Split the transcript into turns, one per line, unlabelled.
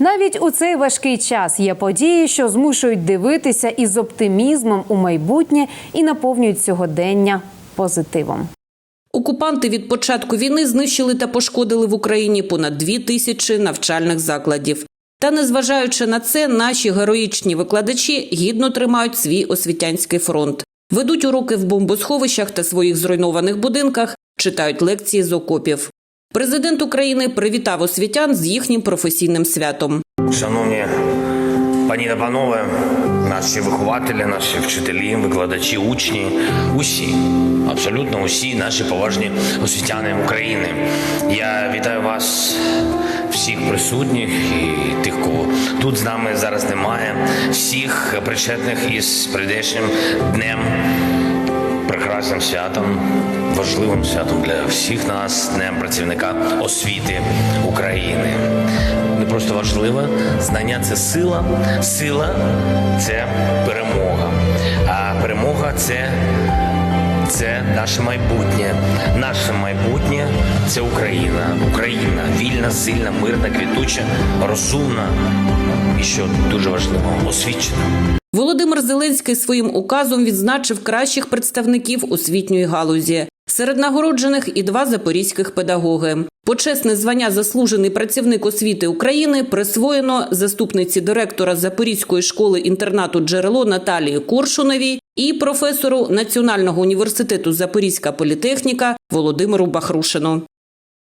Навіть у цей важкий час є події, що змушують дивитися із оптимізмом у майбутнє і наповнюють сьогодення позитивом.
Окупанти від початку війни знищили та пошкодили в Україні понад дві тисячі навчальних закладів. Та незважаючи на це, наші героїчні викладачі гідно тримають свій освітянський фронт, ведуть уроки в бомбосховищах та своїх зруйнованих будинках, читають лекції з окопів. Президент України привітав освітян з їхнім професійним святом.
Шановні пані та панове, наші вихователі, наші вчителі, викладачі, учні, усі, абсолютно усі наші поважні освітяни України. Я вітаю вас, всіх присутніх і тих, кого тут з нами зараз немає, всіх причетних із прийдешнім днем прекрасним святом, важливим святом для всіх нас, днем працівника освіти України. Не просто важливе, знання це сила, сила це перемога. А перемога це, це наше майбутнє. Наше майбутнє це Україна. Україна вільна, сильна, мирна, квітуча, розумна і що дуже важливо, освічена.
Володимир Зеленський своїм указом відзначив кращих представників освітньої галузі. Серед нагороджених і два запорізьких педагоги. Почесне звання заслужений працівник освіти України присвоєно заступниці директора Запорізької школи інтернату джерело Наталії Коршуновій і професору Національного університету Запорізька політехніка Володимиру Бахрушину.